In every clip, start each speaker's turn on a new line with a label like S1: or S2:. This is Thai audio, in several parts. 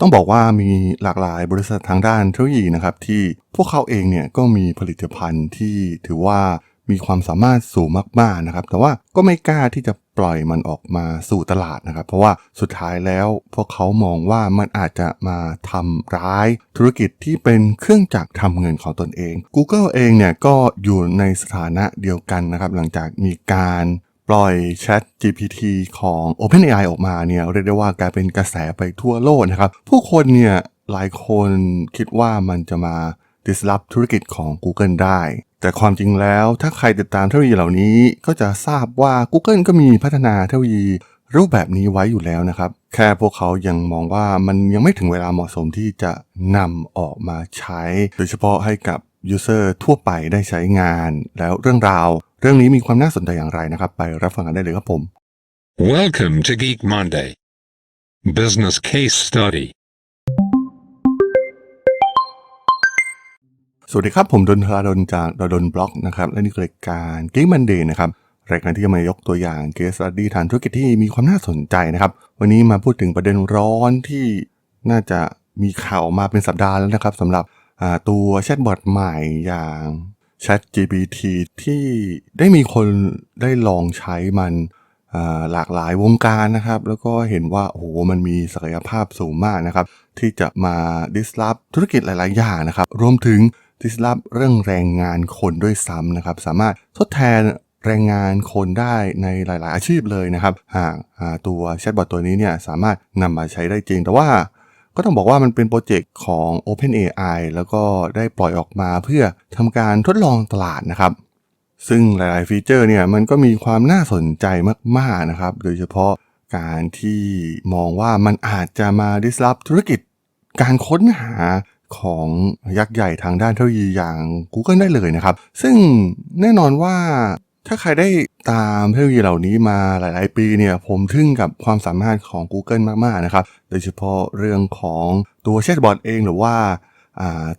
S1: ต้องบอกว่ามีหลากหลายบริษัททางด้านเทคโนโลยีนะครับที่พวกเขาเองเนี่ยก็มีผลิตภัณฑ์ที่ถือว่ามีความสามารถสูงมากๆนะครับ แต่ว่าก็ไม่กล้าที่จะปล่อยมันออกมาสู่ตลาดนะครับ เพราะว่าสุดท้ายแล้วพวกเขามองว่ามันอาจจะมาทำร้าย ธุรกิจที่เป็นเครื่องจักรทำเงินของตนเอง Google เองเนี่ยก็อยู่ในสถานะเดียวกันนะครับ หลังจากมีการ ปล่อย Chat GPT ของ OpenAI ออกมาเนี่ยเรียกได้ว่ากลายเป็นกระแสไปทั่วโลกนะครับ ผู้คนเนี่ยหลายคนคิดว่ามันจะมา disrupt ธุรกิจของ Google ได้ แต่ความจริงแล้วถ้าใครติดตามเทคโนโลยีเหล่านี้ก็จะทราบว่า Google ก็มีพัฒนาเทคโนโลยีรูปแบบนี้ไว้อยู่แล้วนะครับ แค่พวกเขายังมองว่ามันยังไม่ถึงเวลาเหมาะสมที่จะนำออกมาใช้ โดยเฉพาะให้กับ user ทั่วไปได้ใช้งาน แล้วเรื่องราว เรื่องนี้มีความน่าสนใจอย่างไรนะครับ ไปรับฟังกันได้เลยครับผม
S2: Welcome to Geek Monday. Business Case Study.
S1: สวัสดีครับ ผมดนทราดนจากดนบล็อกนะครับและนี่คือรายการกิ๊กมันเดย์นะครับรายการที่จะมายกตัวอย่างเกส e ดีทางธุรกิจที่มีความน่าสนใจนะครับ วันนี้มาพูดถึงประเด็นร้อนที่น่าจะมีข่าวออกมาเป็นสัปดาห์แล้วนะครับสำหรับอ่า ตัวแชทบอทใหม่อย่าง Chat GPT ที่ได้มีคนได้ลองใช้มันหลากหลายวงการนะครับ แล้วก็เห็นว่าโอ้โหมันมีศักยภาพสูงมากนะครับ ที่จะมา disrupt ธุรกิจหลาย ๆ อย่างนะครับ รวมถึง disrupt เรื่องแรงงานคนด้วยซ้ำนะครับ สามารถทดแทนแรงงานคนได้ในหลาย ๆ อาชีพเลยนะครับ หากตัวแชทบอทตัวนี้เนี่ยสามารถนำมาใช้ได้จริง แต่ว่า ก็ต้องบอกว่ามันเป็นโปรเจกต์ของ OpenAI แล้วก็ได้ปล่อยออกมาเพื่อทำการทดลองตลาดนะครับ ซึ่งหลาย ๆ ฟีเจอร์เนี่ยมันก็มีความน่าสนใจมาก ๆ นะครับ โดยเฉพาะการที่มองว่ามันอาจจะมา disrupt ธุรกิจการค้นหาของยักษ์ใหญ่ทางด้านเทคโนโลยีอย่าง Google ได้เลยนะครับ ซึ่งแน่นอนว่าถ้าใครได้ ตามเทคโนโลยีเหล่านี้มาหลายๆ ปีเนี่ยผมทึ่งกับความสามารถของ Google มากๆนะครับ โดยเฉพาะเรื่องของตัวแชทบอทเองหรือว่า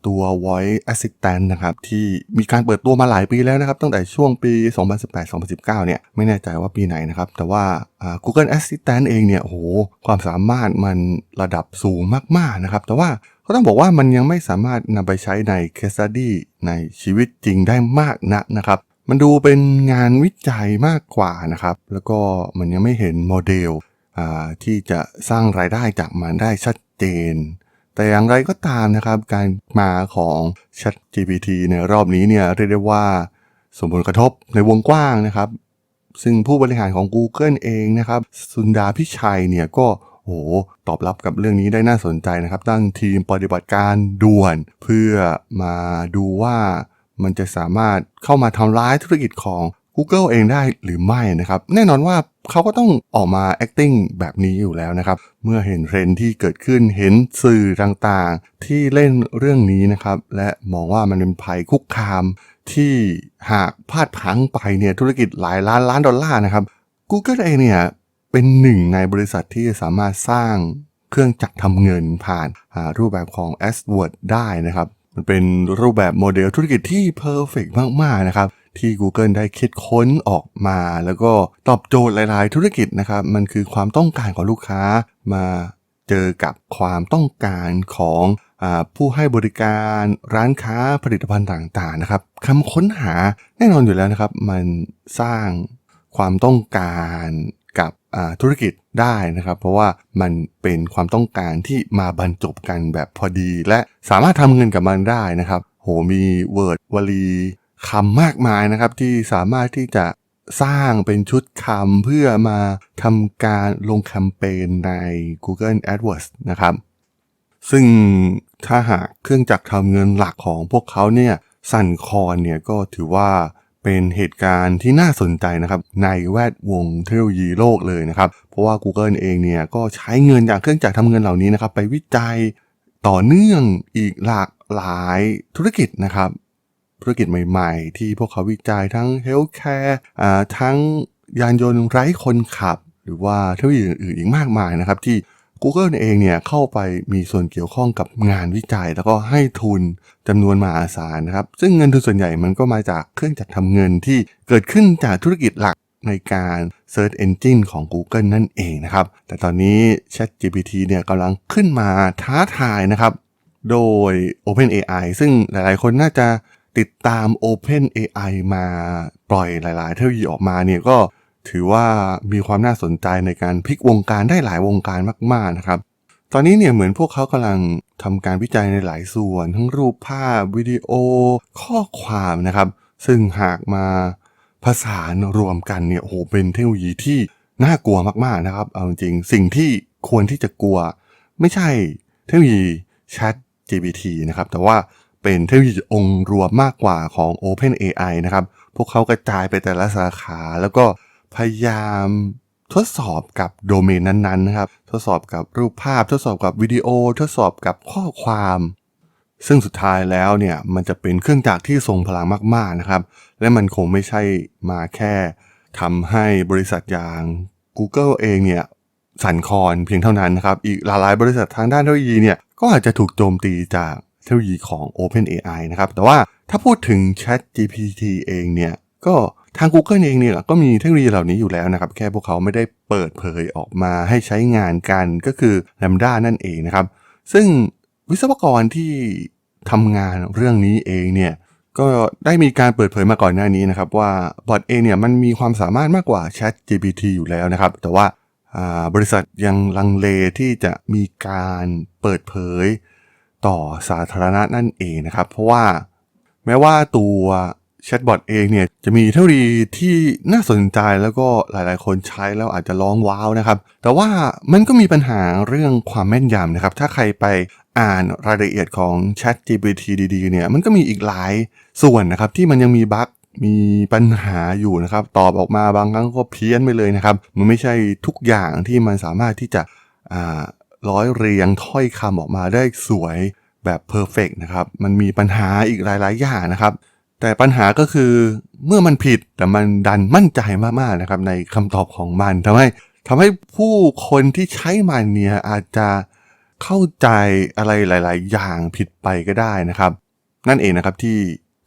S1: ตัว voice assistant นะครับ ที่มีการเปิดตัวมาหลายปีแล้วนะครับ ตั้งแต่ช่วงปี 2018-2019 เนี่ยไม่แน่ใจว่าปีไหนนะครับ แต่ว่า Google Assistant เองเนี่ยโอ้โหความสามารถมันระดับสูงมาก ๆ นะครับ แต่ว่าก็ต้องบอกว่ามันยังไม่สามารถนำไปใช้ใน case study ในชีวิตจริงได้มากนักนะครับ มันดูเป็นงานวิจัยมากกว่านะครับ แล้วก็มันยังไม่เห็นโมเดลที่จะสร้างรายได้จากมันได้ชัดเจน แต่อย่างไรก็ตามนะครับ การมาของ Chat GPT ในรอบนี้เนี่ยเรียกได้ว่าส่งผลกระทบในวงกว้างนะครับ ซึ่งผู้บริหารของ Google เองนะครับ สุนดาพิชัยเนี่ยก็โอ้โหตอบรับกับเรื่องนี้ได้น่าสนใจนะครับ ตั้งทีมปฏิบัติการด่วนเพื่อมาดูว่า มันจะสามารถเข้ามาทำร้ายธุรกิจของ Google เองได้หรือไม่นะครับ แน่นอนว่าเขาก็ต้องออกมา acting แบบนี้อยู่แล้วนะครับ เมื่อเห็นเทรนที่เกิดขึ้นเห็นสื่อต่างๆ ที่เล่นเรื่องนี้นะครับ และมองว่ามันเป็นภัยคุกคามที่หากพลาดพังไปเนี่ยธุรกิจหลายล้านล้านดอลลาร์นะครับ Google เองเนี่ยเป็นหนึ่งในบริษัทที่สามารถสร้างเครื่องจักรทำเงินผ่านรูปแบบของ AdWords ได้นะครับ มันเป็นรูปแบบโมเดลธุรกิจที่เพอร์เฟกมากๆนะครับที่ Google ได้คิดค้นออกมา แล้วก็ตอบโจทย์หลาย ๆ ธุรกิจนะครับ มันคือความต้องการของลูกค้ามาเจอกับความต้องการของอผู้ให้บริการร้านค้าผลิตภัณฑ์ต่าง ๆ นะครับคำค้นหาแน่นอนอยู่แล้วนะครับ มันสร้างความต้องการ กับธุรกิจได้นะครับ เพราะว่ามันเป็นความต้องการที่มาบรรจบกันแบบพอดี และสามารถทำเงินกับมันได้นะครับ โหมีเวิร์ดวลีคำมากมายนะครับที่สามารถที่จะสร้างเป็นชุดคำเพื่อมาทำการลงแคมเปญใน Google AdWords นะครับ ซึ่งถ้าหากเครื่องจักรทำเงินหลักของพวกเขาเนี่ยสั่นคลอนเนี่ยก็ถือว่า เป็นเหตุการณ์ที่น่าสนใจนะครับในแวดวงเทคโนโลยีโลกเลยนะครับ เพราะว่า Google เองเนี่ยก็ใช้เงินจากเครื่องจักรทำเงินเหล่านี้นะครับไปวิจัยต่อเนื่องอีกหลากหลายธุรกิจนะครับธุรกิจใหม่ๆ ที่พวกเขาวิจัยทั้ง Healthcare อ่ทั้งยานยนต์ไร้คนขับ หรือว่าเทคโนโลยีอื่นๆอีกมากมายนะครับที่ Google เองเนี่ยเข้าไปมีส่วนเกี่ยวข้องกับงานวิจัย แล้วก็ให้ทุนจำนวนมหาศาลนะครับ ซึ่งเงินทุนส่วนใหญ่มันก็มาจากเครื่องจักรทำเงินที่เกิดขึ้นจากธุรกิจหลักในการ Search Engine ของ Google นั่นเองนะครับ แต่ตอนนี้ ChatGPT เนี่ยกำลังขึ้นมาท้าทายนะครับ โดย OpenAI ซึ่งหลายๆ คนน่าจะติดตาม OpenAI มาปล่อยหลาย ๆ เทคโนโลยีออกมาเนี่ยก็ ถือว่ามีความน่าสนใจในการพลิกวงการได้หลายวงการมากๆนะครับ ตอนนี้เนี่ยเหมือนพวกเขากำลังทำการวิจัยในหลายส่วน ทั้งรูปภาพ วิดีโอ ข้อความนะครับ ซึ่งหากมาผสานรวมกันเนี่ยโอ้โหเป็นเทคโนโลยีที่น่ากลัวมากๆนะครับ เอาจริงสิ่งที่ควรที่จะกลัว ไม่ใช่เทคโนโลยี Chat GPT นะครับ แต่ว่าเป็นเทคโนโลยีองค์รวมมากกว่าของ OpenAI นะครับ พวกเขากระจายไปแต่ละสาขา แล้วก็ พยายามทดสอบกับโดเมนนั้นๆนะครับทดสอบกับรูปภาพ ทดสอบกับวิดีโอ ทดสอบกับข้อความ ซึ่งสุดท้ายแล้วเนี่ยมันจะเป็นเครื่องจักรที่ทรงพลังมากๆนะครับ และมันคงไม่ใช่มาแค่ทำให้บริษัทอย่าง Google เองเนี่ยสั่นคลอนเพียงเท่านั้นนะครับ อีกหลายๆบริษัททางด้านเทคโนโลยีเนี่ยก็อาจจะถูกโจมตีจากเทคโนโลยีของ OpenAI นะครับ แต่ว่าถ้าพูดถึง Chat GPT เองเนี่ยก็ ทาง Google เองเนี่ยก็มีเทคโนโลยีเหล่านี้อยู่แล้วนะครับ แค่พวกเขาไม่ได้เปิดเผยออกมาให้ใช้งานกันก็คือ Lambda นั่นเองนะครับ ซึ่งวิศวกรที่ทำงานเรื่องนี้เองเนี่ยก็ได้มีการเปิดเผยมาก่อนหน้านี้นะครับ ว่าบอทเองเนี่ยมันมีความสามารถมากกว่า Chat GPT อยู่แล้วนะครับ แต่ว่าาบริษัทยังลังเลที่จะมีการเปิดเผยต่อสาธารณะนั่นเองนะครับ เพราะว่าแม้ว่าตัว แชทบอทเองเนี่ยจะมีเทคโนโลยีที่น่าสนใจแล้วก็หลายๆ คนใช้แล้วอาจจะร้องว้าวนะครับ แต่ว่ามันก็มีปัญหาเรื่องความแม่นยำนะครับ ถ้าใครไปอ่านรายละเอียดของ Chat GPT ดีๆเนี่ยมันก็มีอีกหลายส่วนนะครับที่มันยังมีบั๊กมีปัญหาอยู่นะครับ ตอบออกมาบางครั้งก็เพี้ยนไปเลยนะครับ มันไม่ใช่ทุกอย่างที่มันสามารถที่จะร้อยเรียงถ้อยคำออกมาได้สวยแบบเพอร์เฟกนะครับ มันมีปัญหาอีกหลาย ๆ อย่างนะครับ แต่ปัญหาก็คือเมื่อมันผิดแต่มันดันมั่นใจมากๆนะครับในคำตอบของมันทำให้ทำให้ผู้คนที่ใช้มันเนี่ยอาจจะเข้าใจอะไรหลาย ๆ อย่างผิดไปก็ได้นะครับ นั่นเองนะครับที่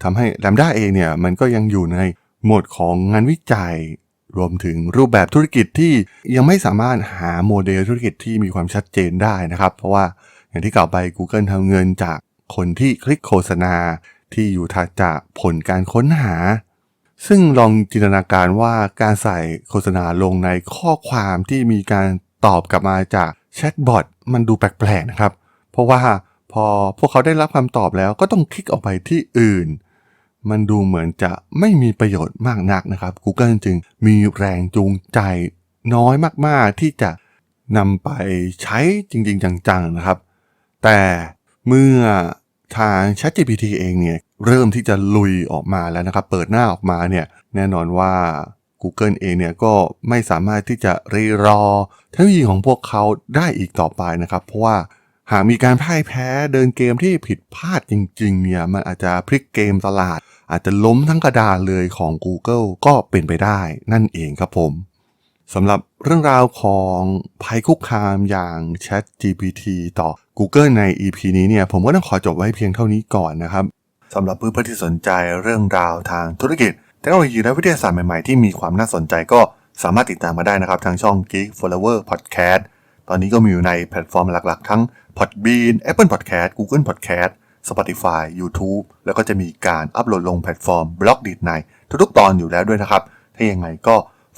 S1: ทำให้ Lambda เองเนี่ยมันก็ยังอยู่ในโหมดของงานวิจัย รวมถึงรูปแบบธุรกิจที่ยังไม่สามารถหาโมเดลธุรกิจที่มีความชัดเจนได้นะครับ เพราะว่าอย่างที่กล่าวไป Google ทำเงินจากคนที่คลิกโฆษณา ที่อยู่ถัดจากผลการค้นหา ซึ่งลองจินตนาการว่าการใส่โฆษณาลงในข้อความที่มีการตอบกลับมาจากแชทบอทมันดูแปลกๆนะครับ เพราะว่าพอพวกเขาได้รับคำตอบแล้วก็ต้องคลิกออกไปที่อื่น มันดูเหมือนจะไม่มีประโยชน์มากนักนะครับ Google จึงมีแรงจูงใจน้อยมากๆที่จะนำไปใช้จริงๆ จังๆนะครับ แต่เมื่อ ทาง ChatGPT เองเนี่ยเริ่มที่จะลุยออกมาแล้วนะครับ เปิดหน้าออกมาเนี่ยแน่นอนว่า Google เองเนี่ยก็ไม่สามารถที่จะรีรอเทคโนโลยีของพวกเขาได้อีกต่อไปนะครับ เพราะว่าหากมีการพ่ายแพ้เดินเกมที่ผิดพลาดจริง ๆ เนี่ยมันอาจจะพลิกเกมตลาด อาจจะล้มทั้งกระดานเลยของ Google ก็เป็นไปได้นั่นเองครับผม สำหรับเรื่องราวของภัยคุกคามอย่าง Chat GPT ต่อ Google ใน EP นี้เนี่ยผมก็ต้องขอจบไว้เพียงเท่านี้ก่อนนะครับสำหรับเพื่อนๆที่สนใจเรื่องราวทางธุรกิจเทคโนโลยีและวิทยาศาสตร์ใหม่ๆ ที่มีความน่าสนใจก็สามารถติดตามมาได้นะครับ ทางช่อง Geek Flower Podcast ตอนนี้ก็มีอยู่ในแพลตฟอร์มหลักๆ ทั้ง Podbean Apple Podcast Google Podcast Spotify YouTube แล้วก็จะมีการอัปโหลดลงแพลตฟอร์มบล็อกดีดในทุกๆตอนอยู่แล้วด้วยนะครับ ถ้ายังไงก็